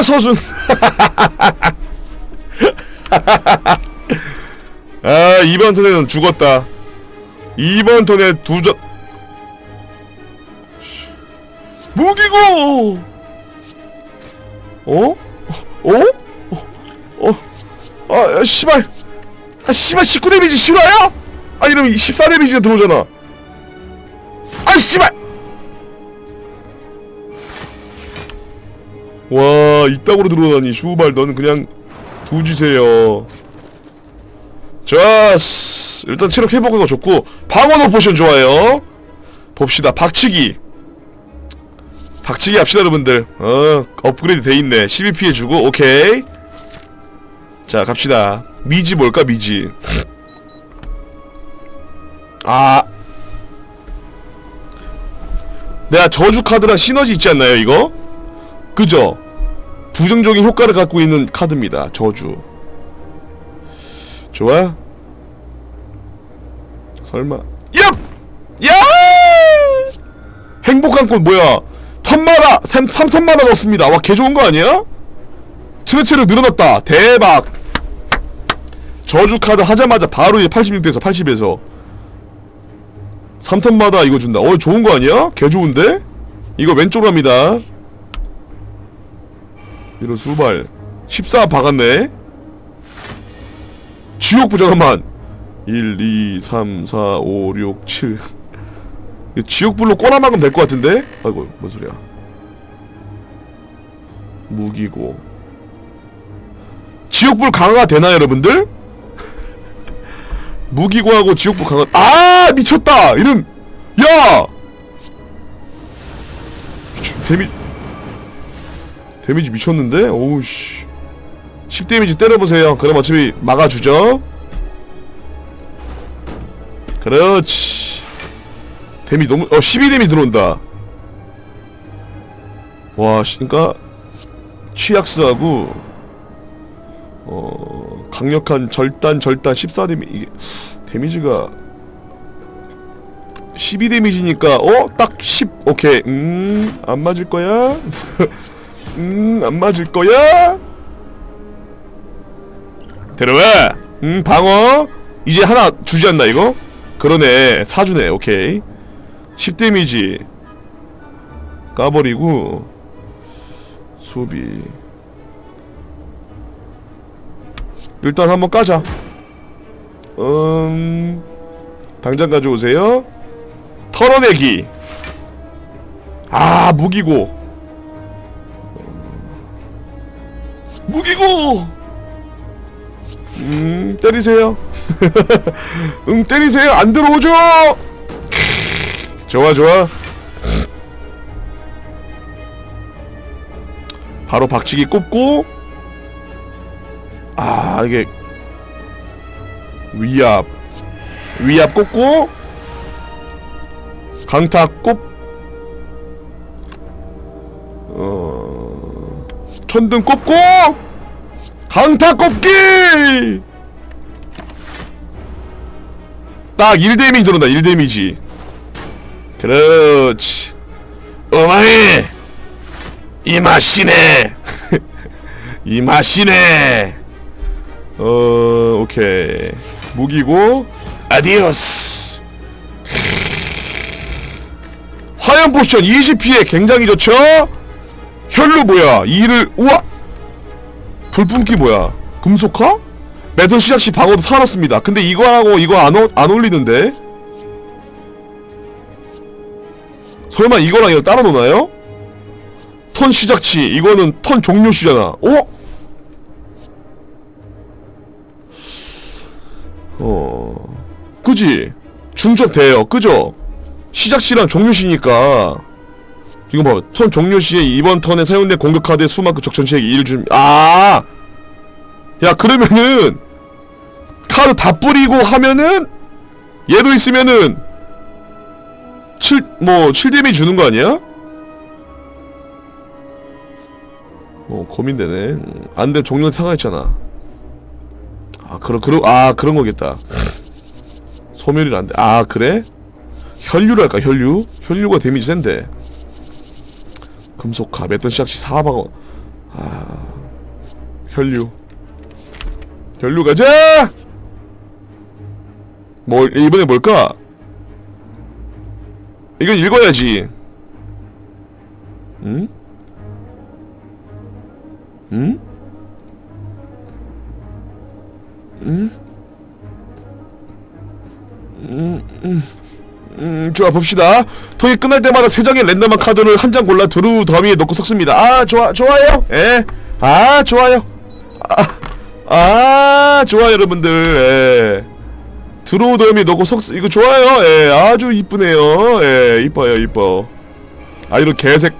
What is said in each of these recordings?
아 서준 아 이번 턴에는 죽었다 이번 턴에 두점 무기고 어? 어? 어? 어? 아 야, 씨발 아 씨발 19 데미지 실화야? 아 이러면 14 데미지가 들어오잖아 아 씨발 와 이따구로 들어오다니 슈발 너는 그냥 두지세요. 좋았어 일단 체력 회복하고 좋고 방어도 포션 좋아요. 봅시다 박치기. 박치기 합시다 여러분들. 어 업그레이드 돼있네. 12피 해 주고 오케이. 자 갑시다. 미지 뭘까 미지? 아. 내가 저주 카드랑 시너지 있지 않나요 이거? 그죠? 부정적인 효과를 갖고 있는 카드입니다 저주 좋아 설마 얍! 야! 행복한 꽃 뭐야 턴마다 3, 3턴마다 넣습니다 와 개 좋은 거 아니야? 트레체를 늘어났다 대박 저주 카드 하자마자 바로 이제 86에서 80에서 3턴마다 이거 준다 어 좋은 거 아니야? 개 좋은데? 이거 왼쪽으로 합니다 이런 수발. 14 박았네. 지옥부 잠깐만. 1, 2, 3, 4, 5, 6, 7 이거 지옥불로 꼬라박으면 될 것 같은데? 아이고 뭔 소리야. 무기고. 지옥불 강화가 되나요 여러분들? 무기고하고 지옥불 강화. 아 미쳤다! 이름 야! 주- 데미 데미지 미쳤는데? 오우씨. 10 데미지 때려보세요. 그럼 어차피 막아주죠. 그렇지. 데미 너무 어12 데미 들어온다. 와 씨, 그니까 취약스하고 어 강력한 절단 절단 14 데미 이게 데미지가 12 데미지니까 어? 딱 10 오케이. 음 안 맞을 거야 음 안 맞을 거야? 데려와. 음 방어. 이제 하나 주지 않나 이거? 그러네. 사주네 오케이. 10 데미지. 까버리고. 수비. 일단 한번 까자. 음 당장 가져오세요. 털어내기. 아 무기고 무기고! 음 때리세요. 응 때리세요. 안 들어오죠? 좋아 좋아. 바로 박치기 꼽고. 아 이게 위압. 위압 꼽고. 강타 꼽 천등 꼽고 강타 꼽기! 딱 1데미지 들어온다 1데미지. 그렇지. 어마이 이 맛이네. 이 맛이네. 어 오케이. 무기고 아디오스. 화염 포션 20피해 굉장히 좋죠 혈루 뭐야 이를 우와 불뿜기 뭐야 금속화? 매턴 시작 시 방어도 살았습니다 근데 이거하고 이거 안, 어, 안 어울리는데 설마 이거랑 이거 따로 노나요? 턴 시작치 이거는 턴 종료 시잖아 어? 어... 그지? 중첩 돼요 그죠? 시작 시랑 종료 시니까 이거 봐. 턴 종료 시에 이번 턴에 사용된 공격 카드의 수만큼 적 전체에게 1을 줌. 아! 야, 그러면은 카드 다 뿌리고 하면은 얘도 있으면은 7, 뭐, 7데미 주는 거 아니야? 어, 고민되네. 음, 안 되면 종료 사과했잖아. 아, 그런, 그런, 아, 그런 거겠다. 소멸이 안 돼. 아, 그래? 혈류를 할까, 혈류? 혈류가 데미지 센데. 금속화, 맷던 시작시 4방어. 아 혈류 혈류 가자 뭐 이번에 뭘까 이건 읽어야지 응? 응? 응? 음, 음, 음, 좋아 봅시다. 통이 끝날 때마다 세 장의 랜덤한 카드를 한 장 골라 드루 더미에 넣고 섞습니다. 아 좋아 좋아요. 예. 아 좋아요. 아, 아 좋아 여러분들. 예. 드로우 더미 넣고 섞 이거 좋아요. 예. 아주 이쁘네요. 예. 이뻐요 이뻐. 아 이런 개색.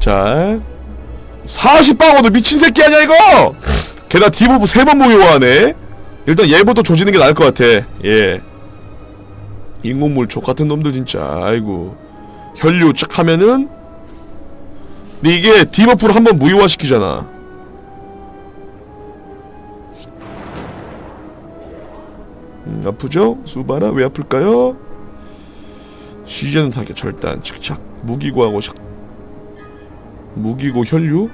자. 40방어도 미친 새끼 아니야 이거! 게다가 디버프 세번 모여하네. 일단 얘부터 조지는 게 나을 것 같아. 예. 인공물 족 같은 놈들 진짜. 아이고. 혈류 쫙 하면은. 근데 이게 디버프를 한번 무효화 시키잖아. 음, 아프죠? 수바라 왜 아플까요? 시전 타격 절단 착착 무기고하고 샥. 무기고 혈류.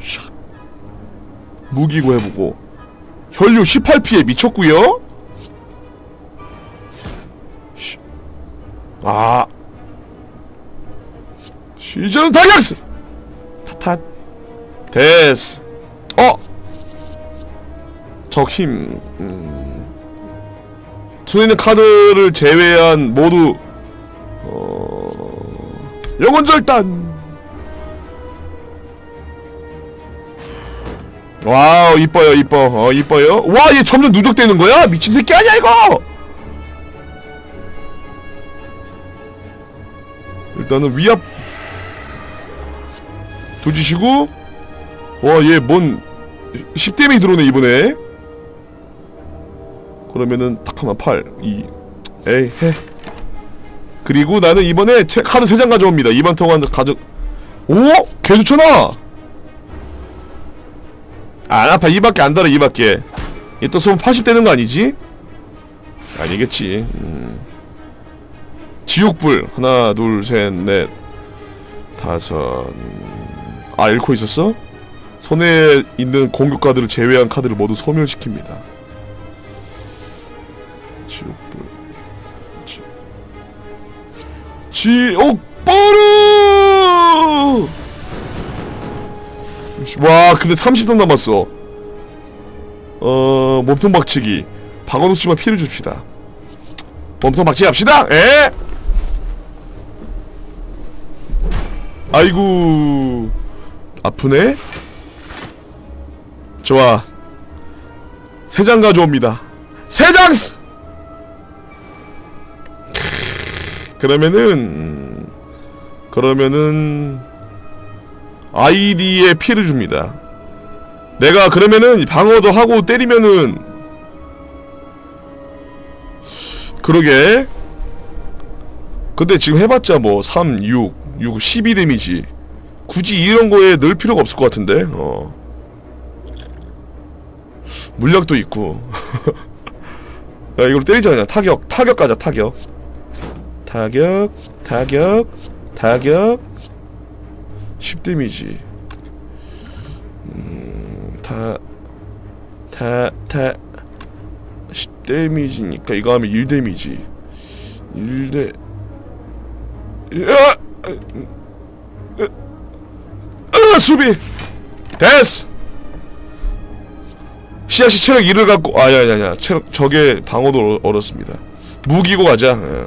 샥 무기고 해보고. 혈류 18피에 미쳤구요? 시- 아. 시전 타격스! 타탄. 데스 어? 적힘 음. 손에 있는 카드를 제외한 모두 어 영혼 절단 와우 이뻐요 이뻐. 어 이뻐요? 와 얘 점점 누적되는 거야? 미친 새끼 아니야 이거? 일단은 위압 조지시고 와얘뭔 10데미 들어오네 이번에. 그러면은 탁 하면 8 2 에이 해. 그리고 나는 이번에 체, 카드 3장 가져옵니다. 이번 통화 가져 오? 개 좋잖아 안 아파. 이밖에 안 달아 이밖에. 얘또 쓰면 80 되는 거 아니지? 아니겠지. 음. 지옥불. 하나 둘 셋 넷. 다섯. 아 잃고 있었어? 손에 있는 공격 카드를 제외한 카드를 모두 소멸시킵니다. 지옥불. 지... 지옥 와 근데 30분 남았어. 어 몸통 박치기. 방어도 씨만 피를 줍시다. 몸통 박치기 합시다. 에 아이고. 아프네? 좋아. 세 장 가져옵니다. 세 장! 그러면은 그러면은 아이디에 피해를 줍니다. 내가 그러면은 방어도 하고 때리면은 그러게. 근데 지금 해봤자 뭐 3, 6, 6, 12 데미지. 굳이 이런 거에 넣을 필요가 없을 것 같은데? 어. 물약도 있고. 야 이걸 때리자 그냥 타격 타격 가자 타격. 타격 타격 타격 10 데미지 음, 다, 다, 다, 10 데미지니까 이거 하면 1 데미지 1대 야! 으, 으, 수비 됐어 씨앗이 체력 1을 갖고 아야야야 체력 적의 방어도 얼- 얼었습니다 무기고 가자 예.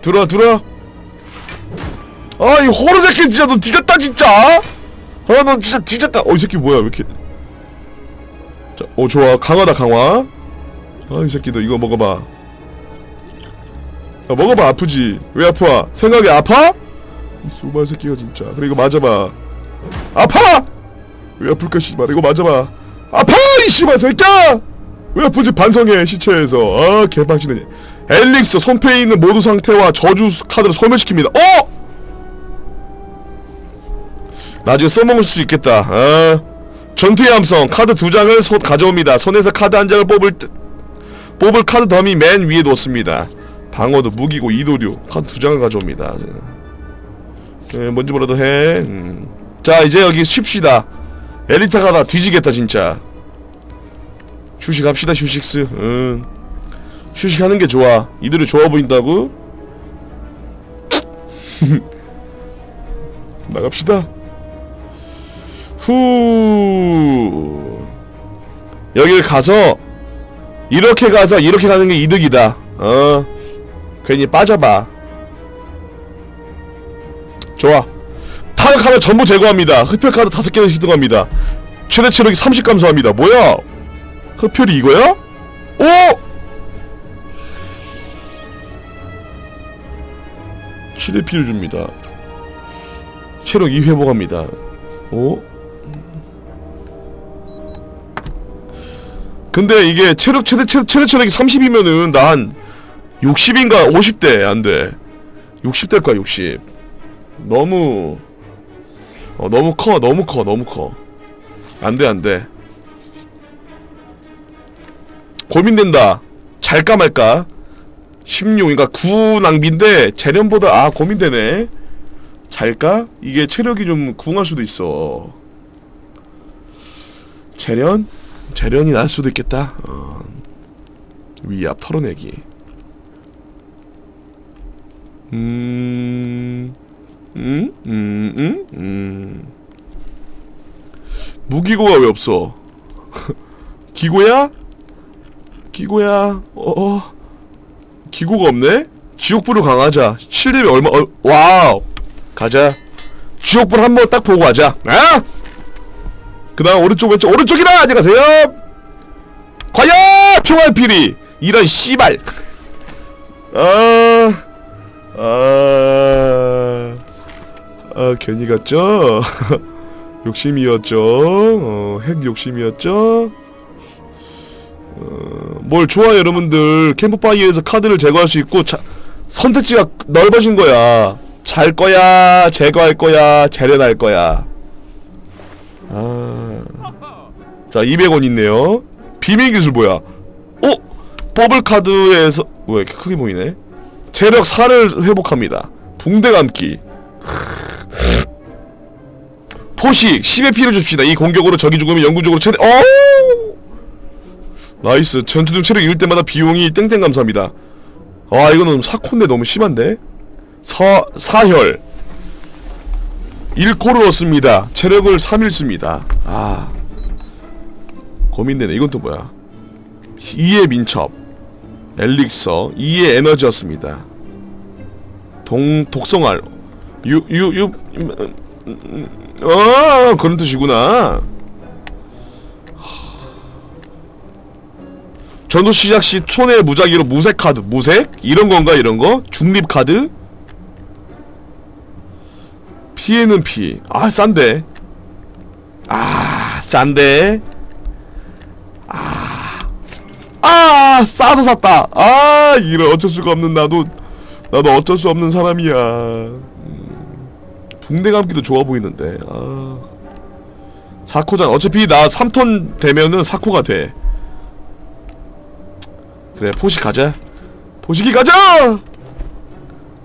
들어와 들어와 아, 이 호르 새끼 진짜 너 뒤졌다 진짜. 아, 너 진짜 뒤졌다. 어, 이 새끼 뭐야? 왜 이렇게? 자, 어 좋아, 강화다 강화. 아, 이 새끼 너 이거 먹어봐. 야, 먹어봐 아프지? 왜 아파? 생각이 아파? 이 소발 새끼가 진짜. 그래 이거 맞아봐. 아파? 왜 아플까 씨발 이거 맞아봐. 아파 이 씨발 새끼야! 왜 아프지 반성해 시체에서. 아 개빡치네. 엘릭스 손패에 있는 모두 상태와 저주 카드를 소멸시킵니다. 어? 나중에 써먹을 수 있겠다. 어? 전투의 함성 카드 두 장을 손 가져옵니다. 손에서 카드 한 장을 뽑을 때- 뽑을 카드 더미 맨 위에 놓습니다. 방어도 무기고 이도류 카드 두 장을 가져옵니다 예, 뭔지 뭐라도 해 음. 자 이제 여기 쉽시다 엘리타가 다 뒤지겠다 진짜 휴식합시다 휴식스 응. 휴식하는 게 좋아 이들이 좋아 보인다고? 나갑시다 후. 여길 가서 이렇게 가서 이렇게 가는 게 이득이다. 어. 괜히 빠져봐. 좋아. 타격 카드 전부 제거합니다. 흡혈 카드 다섯 개는 시등합니다. 최대 체력이 30 감소합니다. 뭐야? 흡혈이 이거야? 오! 최대 피를 줍니다. 체력 2 회복합니다. 오? 근데 이게 체력 최대 최대, 최대 체력이 30이면은 난 60인가 50대 안돼. 60될 거야 60 너무 어 너무 커 너무 커 너무 커. 안돼 안돼. 고민된다. 잘까 말까? 16 그러니까 9 낭비인데 재련보다 아 고민되네. 잘까? 이게 체력이 좀 궁할 수도 있어. 재련? 재련이 날 수도 있겠다 어. 위압 털어내기 음... 음? 음? 음? 음... 무기고가 왜 없어? 기고야? 기고야? 어? 기고가 없네? 지옥불을 강하자 7렙이 얼마... 어, 와우 가자 지옥불 한번 딱 보고 가자 아! 그 다음 오른쪽 왼쪽. 오른쪽이다! 안녕하세요. 과연 평화피리. 이런 씨발. 아... 아... 아 괜히 갔죠? 욕심이었죠? 어, 핵 욕심이었죠? 어, 뭘 좋아요 여러분들. 캠프파이어에서 카드를 제거할 수 있고 자, 선택지가 넓어진 거야. 잘 거야 제거할 거야 재련할 거야. 아... 자 200원 있네요. 비밀 기술 뭐야? 어? 버블 카드에서 왜 이렇게 크게 보이네? 체력 4를 회복합니다. 붕대 감기. 포식 10의 피를 줍시다. 이 공격으로 적이 죽으면 영구적으로 최대 어 나이스. 전투 중 체력 잃을 때마다 비용이 땡땡 감사합니다. 아 이거는 사콘데 너무 심한데? 사 사혈. 1코를 얻습니다. 체력을 3일 씁니다. 아 고민되네. 이건 또 뭐야? 2의 민첩. 엘릭서 2의 에너지였습니다. 동 독성알. 유유유 아 그런 뜻이구나. 전투 시작 시 손에 무작위로 무색 카드 무색? 이런 건가 이런 거? 중립 카드? 피해는 피. 아, 싼데. 아, 싼데. 아. 아, 싸서 샀다. 아, 이런 어쩔 수가 없는 나도 나도 어쩔 수 없는 사람이야. 음, 붕대 감기도 좋아 보이는데. 아. 사코잖아. 어차피 나 3톤 되면은 사코가 돼. 그래, 포식 가자. 포식이 가자!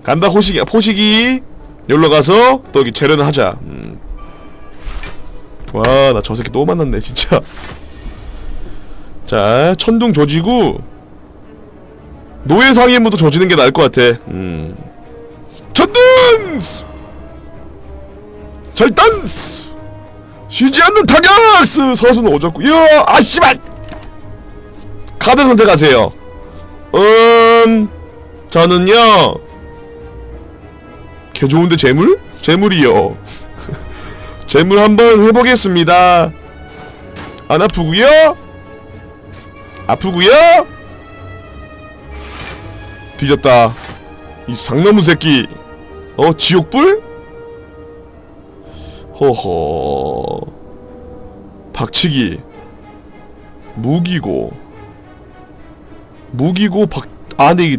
간다, 호식이. 포식이. 여기로 가서 또 여기 재련을 하자 음. 와나 저 새끼 또 만났네 진짜 자 천둥 조지고 노예 상임부터 조지는 게 나을 것 같아 음. 천둥 절단스 쉬지 않는 타격스 서수는 오졌고 이야 아 씨발 카드 선택하세요 음 저는요 개 좋은데 재물? 재물이요. 재물 한번 해보겠습니다. 안 아프구요? 아프구요? 뒤졌다. 이 상나무 새끼. 어 지옥불? 허허. 박치기. 무기고. 무기고 박. 아이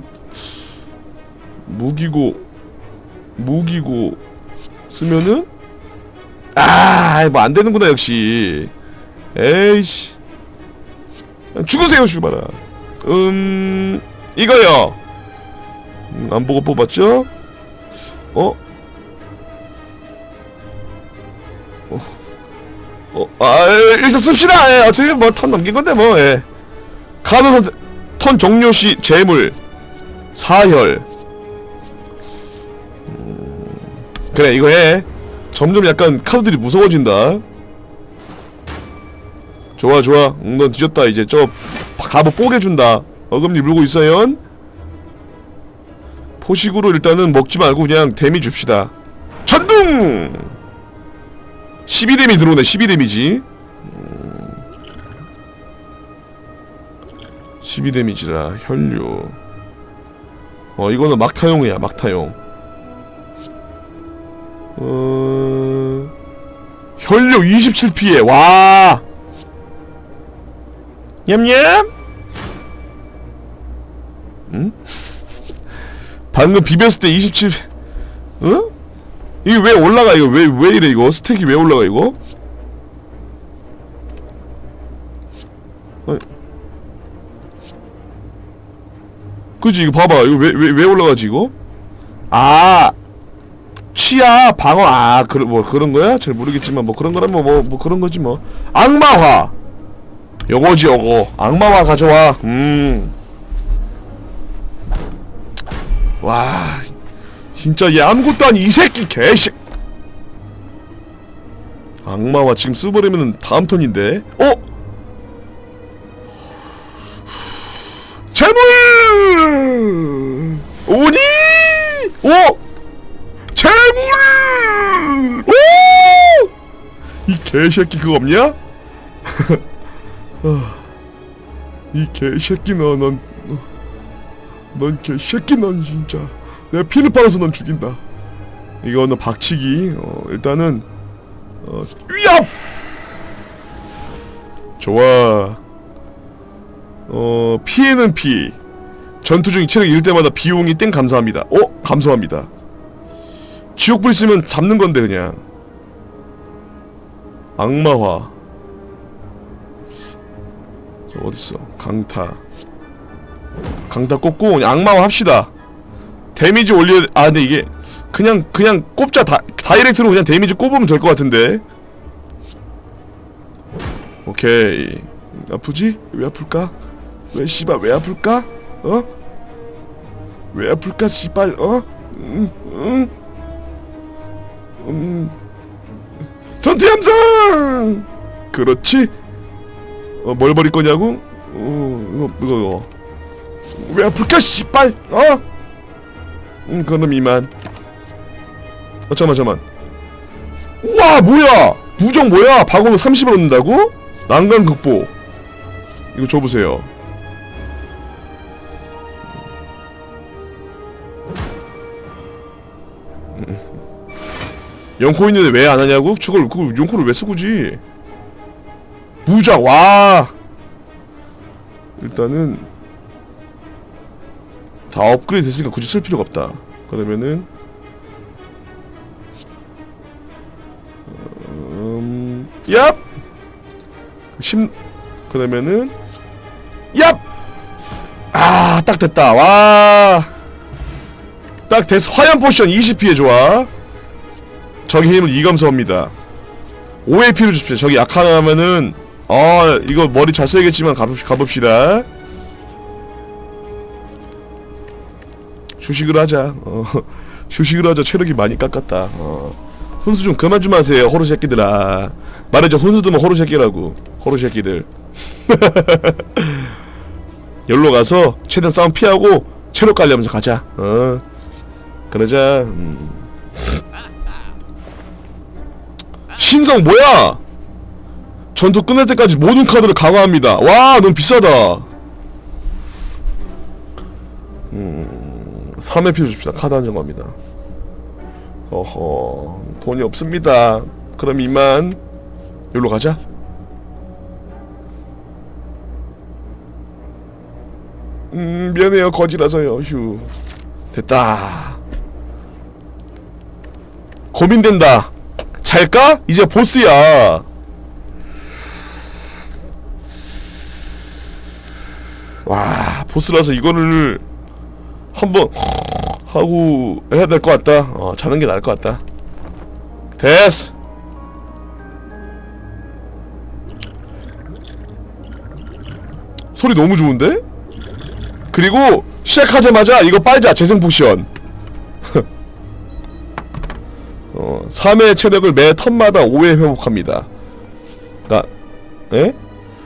무기고 무기고 쓰면은 아 뭐 안 되는구나 역시 에이씨 죽으세요 슈바라 음 이거요 음, 안 보고 뽑았죠? 어? 어, 어, 아, 예, 일단 씁시다. 예, 어차피 뭐턴 넘긴 건데 뭐. 예. 카드 선택, 턴 종료 시 재물, 사혈. 음, 그래 이거 해. 점점 약간 카드들이 무서워진다. 좋아 좋아. 응, 넌 뒤졌다 이제 저 갑옷 뽀개준다. 어금니 물고 있어요. 포식으로 일단은 먹지 말고 그냥 데미 줍시다. 전둥! 12데미 들어오네 12데미지 12데미지라 혈류 어 이거는 막타용이야 막타용 어... 혈류 27피해 와 냠냠 응? 방금 비볐을 때 27... 응? 이게 왜 올라가 이거 왜 왜 이래 이거 스택이 왜 올라가 이거? 아니. 그지 이거 봐봐 이거 왜 왜 왜 올라가지 이거? 아 치아 방어 아 그런 뭐 그런 거야? 잘 모르겠지만 뭐 그런 거라면 뭐뭐 그런 거지 뭐 악마화 요거지 요거. 악마화 가져와. 음. 와 진짜 얘 아무것도 아니 이 새끼 개새 악마와 지금 쓰버리면은 다음 턴인데. 어? 재물! 오니? 오 재물! 오 이 개새끼 그거 없냐? 아, 이 개새끼 너넌 넌 개새끼 넌 진짜. 내가 피를 빨아서 넌 죽인다. 이거는 박치기. 어, 일단은 어, 위압! 좋아. 어 피해는 피. 전투 중 체력 잃을 때마다 비용이 땡 감사합니다. 어? 감소합니다. 지옥불 쓰면 잡는 건데 그냥. 악마화. 저 어딨어? 강타. 강타 그냥 악마화 합시다. 데미지 올려 아 근데 이게 그냥 그냥 꼽자. 다 다이렉트로 그냥 데미지 꼽으면 될 것 같은데. 오케이. 아프지? 왜 아플까? 왜 씨발 왜 아플까? 어? 왜 아플까 씨발? 어? 음, 음, 음. 전투 함성! 그렇지 어, 뭘 버릴 거냐고? 어 이거 이거 이거. 왜 아플까 씨발? 어? 음 그럼 이만. 어 잠만 잠만. 우와 뭐야? 무정 뭐야? 박원호 30을 얻는다고? 난간 극복 이거 줘보세요. 영코 있는데 왜 안 하냐고? 저걸 그 영코를 왜 쓰고지? 무장 와 일단은 다 업그레이드 됐으니까 굳이 쓸 필요가 없다 그러면은 음... 얍! 10 그러면은 얍! 아, 딱 됐다. 와. 딱 됐어. 화염 포션 20피해 좋아. 적의 힘을 2감소합니다. 5AP를 주십시오. 적이 약하면은 아, 이거 머리 잘 써야겠지만 가봅, 가봅시다. 휴식을 하자. 어, 휴식을 하자. 체력이 많이 깎았다. 어. 훈수 좀 그만 좀 하세요. 호루 새끼들아. 말해줘. 훈수도면 호루 새끼라고. 호루 새끼들. 열로 가서 최대한 싸움 피하고 체력 관리하면서 가자. 어. 그러자. 음. 신성 뭐야? 전투 끝날 때까지 모든 카드를 강화합니다. 와, 너무 비싸다. 음, 3회 피 줍시다. 카드 한정합니다. 어허, 돈이 없습니다. 그럼 이만 여기로 가자. 음, 미안해요. 거지라서요. 휴. 됐다. 고민된다. 잘까? 이제 보스야. 와, 보스라서 이거를 한번 하고 해야 될 것 같다. 어, 자는 게 나을 것 같다. 됐어. 소리 너무 좋은데? 그리고 시작하자마자 이거 빨자 재생 포션. 어, 3회 체력을 매 턴마다 5회 회복합니다. 그니까, 에?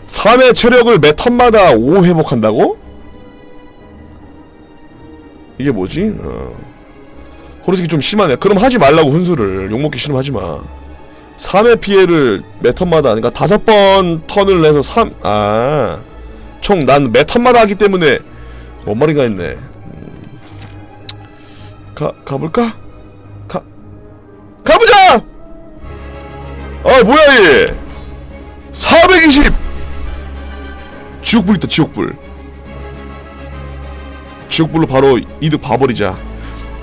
3회 체력을 매 턴마다 5 회복한다고? 이게 뭐지? 어. 호르식이 좀 심하네. 그럼 하지 말라고 훈수를. 욕먹기 싫으면 하지 마. 3회 피해를 매 턴마다, 그러니까 다섯 번 턴을 내서 3, 아. 총 난 매 턴마다 하기 때문에 뭔 말인가 했네. 음. 가, 가볼까? 가, 가보자! 아, 뭐야, 얘! 420! 지옥불 있다, 지옥불. 지옥불로 바로 이득 봐버리자.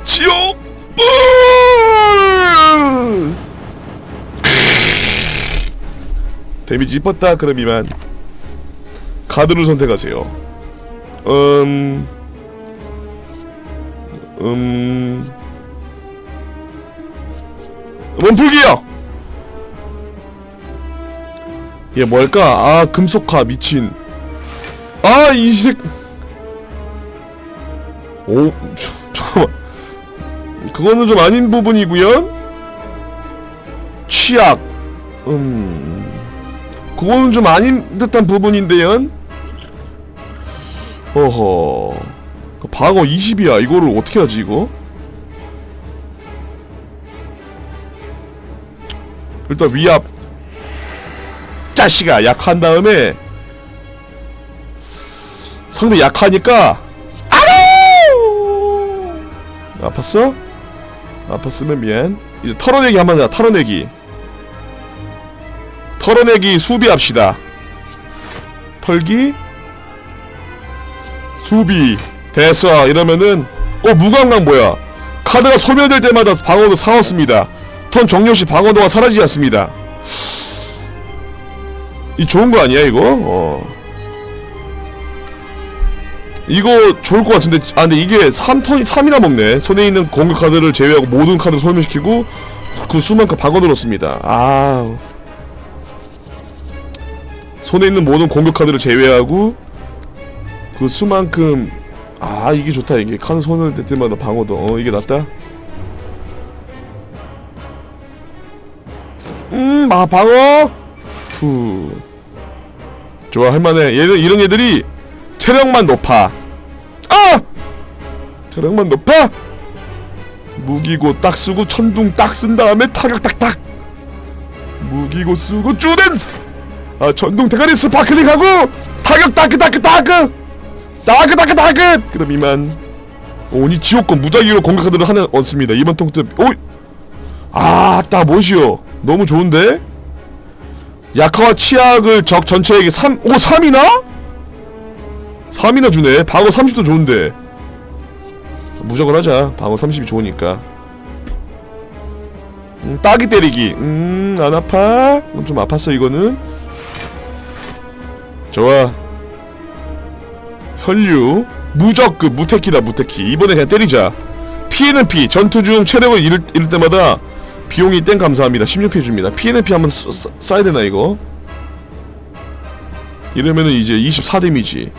지옥불! 데미지 이뻤다, 그럼 이만. 카드를 선택하세요. 음, 음, 원풀기요. 얘 뭘까? 아 금속화 미친. 아 이색. 오, 저, 잠깐만. 그거는 좀 아닌 부분이고요. 취약. 음. 그거는 좀 아닌 듯한 부분인데요. 어허. 그 방어 20이야. 이거를 어떻게 하지 이거? 일단 위압. 짜식아 약한 다음에 상대 약하니까 아우! 아팠어? 아팠으면 미안. 이제 털어내기 한번 하자. 털어내기. 털어내기 수비합시다. 털기 수비 됐어 이러면은 어 무감각 뭐야 카드가 소멸될 때마다 방어도 사왔습니다 턴 종료시 방어도가 사라지지 않습니다 이 좋은 거 아니야 이거 어 이거 좋을 것 같은데 아 근데 이게 3턴이 3이나 먹네. 손에 있는 공격 카드를 제외하고 모든 카드 소멸시키고 그 수만큼 방어 들었습니다. 아 손에 있는 모든 공격 카드를 제외하고 그 수만큼 아 이게 좋다 이게. 카드 댈 때마다 방어도. 어 이게 낫다? 음아 방어? 후 좋아 할만해. 얘들 이런 애들이 체력만 높아. 아! 체력만 높아? 무기고 딱 쓰고 천둥 딱 쓴 다음에 타격 딱딱. 무기고 쓰고 쪼댄 아 전동 대가리 스파클링 하고 타격 따크 따크 따크! 따크 따크 따크! 그럼 이만. 오니 지옥권 무작위로 공격카드를 하나 얻습니다. 이번 통트 오 아따 뭐시오? 너무 좋은데? 약화와 치약을 적 전체에게 3, 오 3이나? 3이나 주네. 방어 30도 좋은데. 무조건 하자. 방어 30이 좋으니까. 음, 따기 때리기. 음 안 아파? 좀 아팠어 이거는? 좋아. 혈류. 무적급 무태키다 무태키. 이번에 그냥 때리자. 피해는 피 전투 중 체력을 잃을, 잃을 때마다 비용이 땡 감사합니다. 16피 줍니다. 피해는 피 한번 써야 되나 이거? 이러면은 이제 24 데미지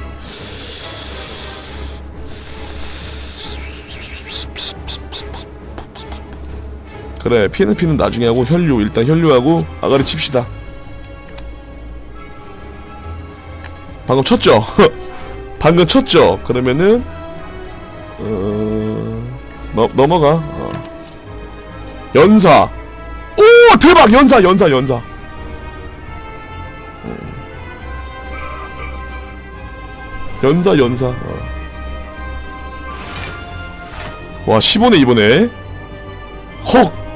그래 피는 나중에 하고 혈류 일단 혈류하고 아가리 칩시다 방금 쳤죠? 방금 쳤죠? 그러면은 어... 넘, 넘어가 어. 연사 오 대박 연사 연사 연사 음. 연사 연사 어. 와 15네 이번에 헉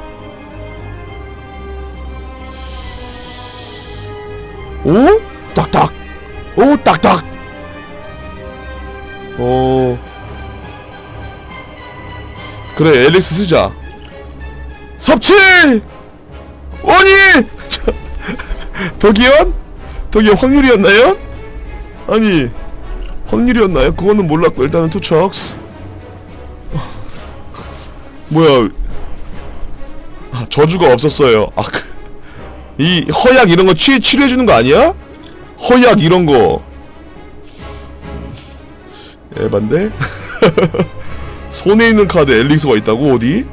오? 딱딱. 오 딱딱. 오 그래 엘릭스 쓰자. 섭취! 아니 덕이연? 덕이연 확률이었나요? 아니 확률이었나요? 그거는 몰랐고 일단은 투척스 뭐야. 아, 저주가 없었어요. 아, 그, 이 허약 이런 거 취, 치료해주는 거 아니야? 허약 이런 거. 에반데? 손에 있는 카드 엘릭스가 있다고 어디?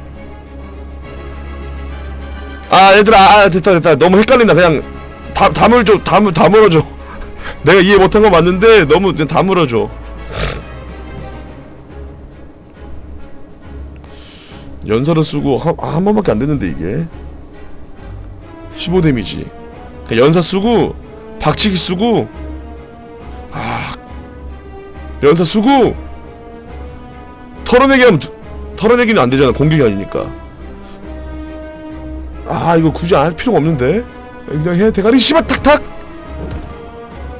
아 얘들아 아 됐다 됐다. 너무 헷갈린다. 그냥 다, 다물줘 다물 다물어줘. 내가 이해 못한 거 맞는데 너무 그냥 다물어줘. 연사를 쓰고 한, 아, 한 번밖에 안 됐는데 이게 15 데미지. 그러니까 연사 쓰고 박치기 쓰고 아 연사 쓰고 털어내기 하면 두- 털어내기는 안 되잖아 공격이 아니니까. 아 이거 굳이 안 할 필요가 없는데? 그냥 해 대가리 씨발 탁탁!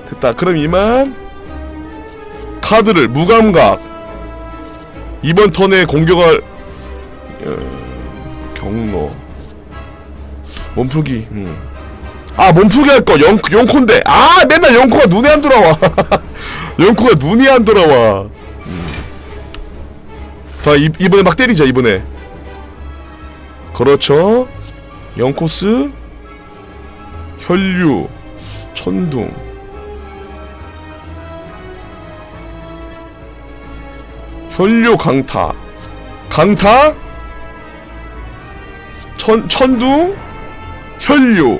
됐다. 그럼 이만 카드를 무감각. 이번 턴에 공격할 어, 경로 몸풀기. 음. 아 몸풀기 할 거 영코인데. 아 맨날 영코가 눈에 안 들어와. 영코가 눈이 안 들어와. 음. 자 이, 이번에 막 때리자 이번에. 그렇죠. 영코스 혈류 천둥. 혈류 강타. 강타? 천 천둥 혈류.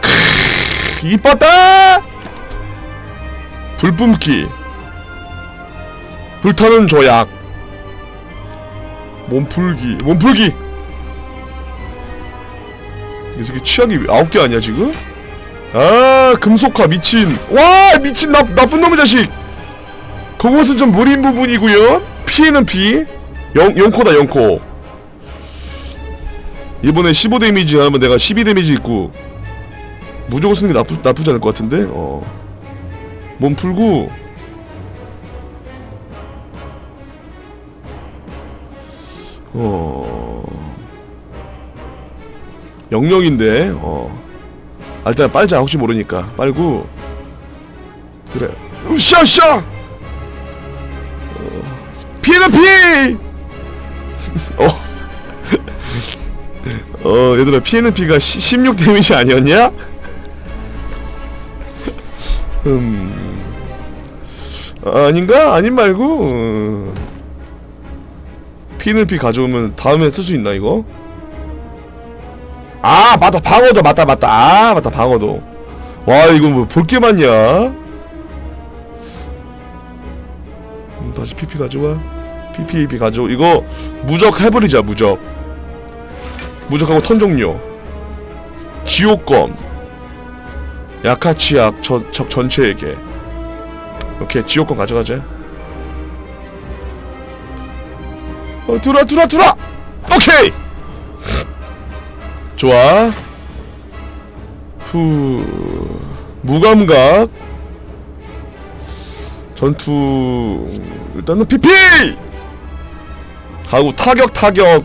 크, 이뻤다! 불뿜기. 불타는 조약. 몸풀기 몸풀기. 이 새끼 취향이 아홉 개 아니야 지금? 아 금속화 미친. 와 미친 나, 나쁜 놈의 자식! 그것은 좀 무린 부분이구요. 피해는 피. 영, 0코다 0코 이번에 15 데미지 하면 내가 12 데미지 있고 무조건 쓰는 게 나쁘, 나쁘지 않을 것 같은데? 어. 몸 풀고 어. 영영인데 어. 아, 일단 빨자 혹시 모르니까 빨고. 그래. 으쌰으쌰 어, 피해라 피해! 어. 어 얘들아 피가 16 데미지 아니었냐? 음. 아, 아닌가? 아닌 말고. 어. 피는 피 가져오면 다음에 쓸 수 있나 이거? 아 맞다. 방어도. 맞다 맞다. 아 맞다. 방어도. 와 이거 뭐 볼 게 많냐? 음, 다시 PP 가져와. PPAP 가져오. 이거 무적 해버리자 무적 무적하고 턴 종료. 지옥검 약하치약 저, 적 전체에게. 오케이 지옥검 가져가자. 어 들어와 들어와 들어와! 오케이! 좋아. 후 무감각. 전투 일단은 PP 하고 타격 타격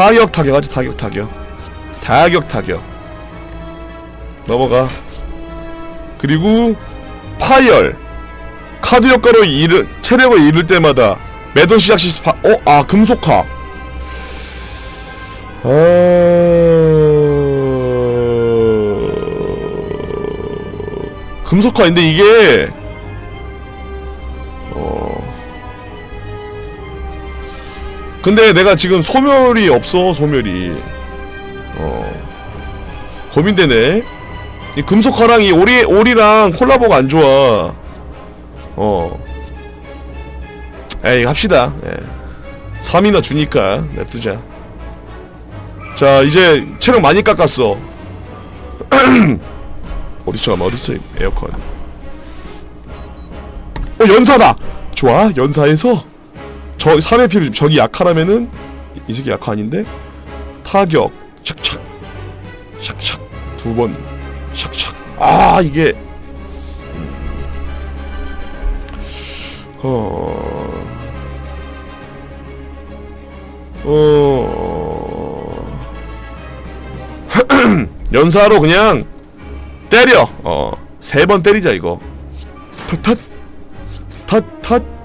타격 타격 하지 타격 타격. 타격 타격. 넘어가. 그리고 파열. 카드 효과로 잃을 체력을 잃을 때마다 매던 시작 시 파, 어? 아 금속화. 어... 금속화인데 이게 근데 내가 지금 소멸이 없어 소멸이. 어. 고민되네. 이 금속화랑 이 오리 오리랑 콜라보가 안 좋아. 어. 에이 합시다. 예. 3이나 주니까 냅두자. 자 이제 체력 많이 깎았어. 어디서 잠깐만 어디서 에어컨. 어 연사다. 좋아. 연사에서 저 3회 피를 적이 약하라면은 이 새끼 약하 아닌데? 타격 착착 샥샥 두번 샥샥 아 이게. 어... 어... 연사로 그냥 때려. 어 세 번 때리자 이거. 탓탓 탓탓